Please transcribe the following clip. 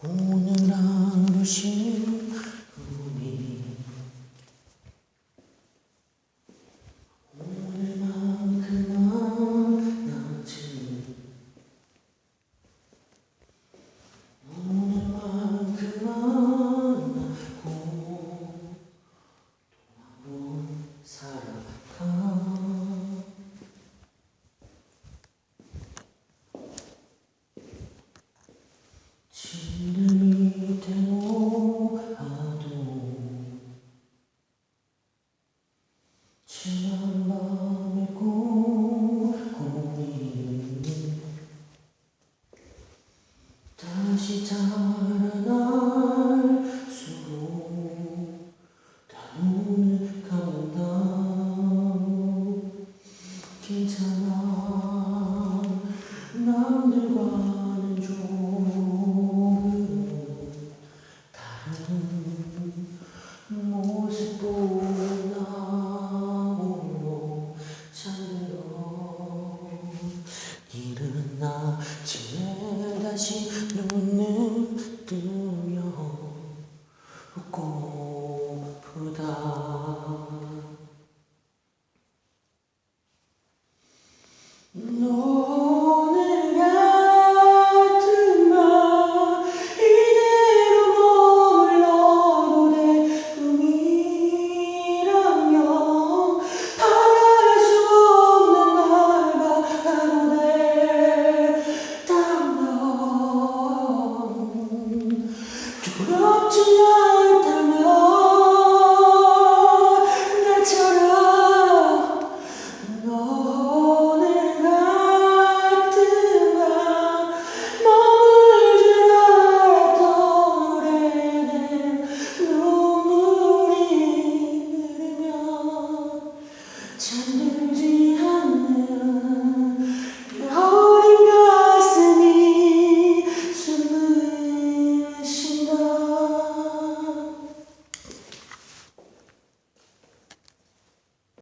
오늘 하루 신 다시 자라날 수록 다 눈을 감는다 괜찮아. 남들과는 조금 다른 모습 보 다시 눈을 뜨면 고프다. No. Senhor.